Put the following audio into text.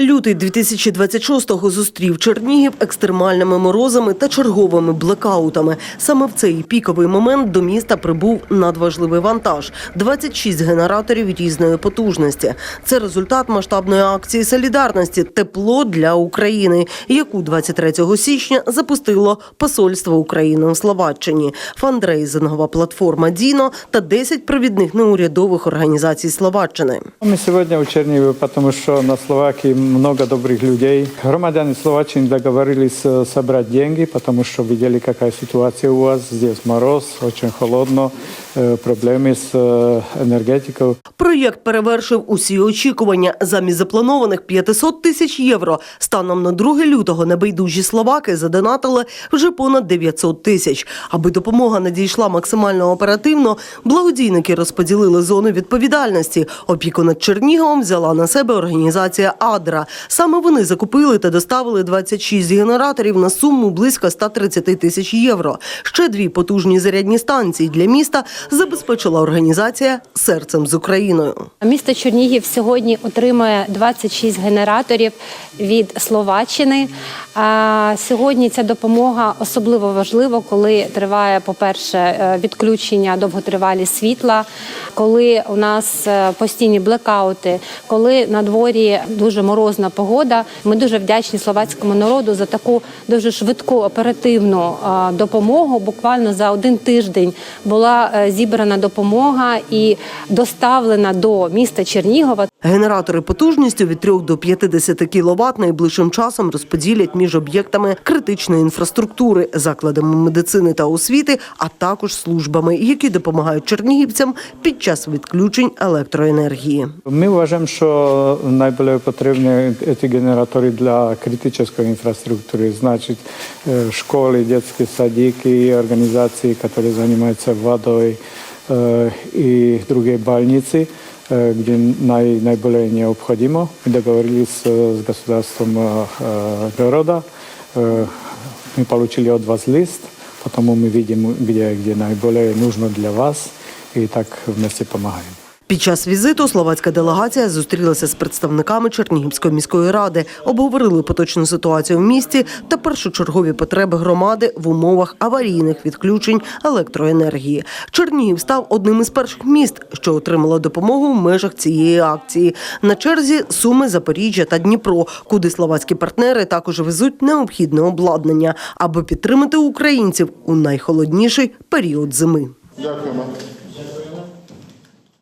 Лютий 2026-го зустрів Чернігів екстремальними морозами та черговими блекаутами. Саме в цей піковий момент до міста прибув надважливий вантаж – 26 генераторів різної потужності. Це результат масштабної акції солідарності «Тепло для України», яку 23 січня запустило посольство України у Словаччині, фандрейзингова платформа «Діно» та 10 провідних неурядових організацій Словаччини. Мы сегодня у Чернигове, потому что на Словакии много добрых людей. Громадяне Словаччины договорились э, собрать деньги, потому что видели, какая ситуация у вас. Здесь мороз, очень холодно, э, проблемы с э, энергетикой. Проєкт перевершив усі очікування. Замість запланованих 500 тисяч євро станом на 2 лютого небайдужі словаки задонатили вже понад 900 тисяч. Аби допомога надійшла максимально оперативно, благодійники розподілили зони відповідальності. Опіку над Черніговом взяла на себе організація «Адра». Саме вони закупили та доставили 26 генераторів на суму близько 130 тисяч євро. Ще дві потужні зарядні станції для міста забезпечила організація «Серцем з Україною». Місто Чернігів сьогодні отримує 26 генераторів від Словаччини. Сьогодні ця допомога особливо важлива, коли триває, по-перше, е, відключення довготривалі світла, коли у нас е, постійні блекаути, коли на дворі дуже морозна погода. Ми дуже вдячні словацькому народу за таку дуже швидку оперативну допомогу. Буквально за один тиждень була е, зібрана допомога і доставлена до міста Чернігова. Генератори потужністю від 3 до 50 кВт найближчим часом розподілять між об'єктами критичної інфраструктури, закладами медицини та освіти, а також службами, які допомагають чернігівцям під час відключень електроенергії. My uważam, що найбільше потрібні ці генератори для критичної інфраструктури, значить е, школи, дитячі садики, організації, які займаються водою е, і другі больниці, е, где най, наиболее необходимо. Мы договорились э, с государством э, города. Э, Мы получили от вас лист, потому мы видим, где, где наиболее нужно для вас, и так вместе помогаем. Під час візиту словацька делегація зустрілася з представниками Чернігівської міської ради, обговорили поточну ситуацію в місті та першочергові потреби громади в умовах аварійних відключень електроенергії. Чернігів став одним із перших міст, що отримало допомогу в межах цієї акції. На черзі Суми, Запоріжжя та Дніпро, куди словацькі партнери також везуть необхідне обладнання, аби підтримати українців у найхолодніший період зими. Дякуємо.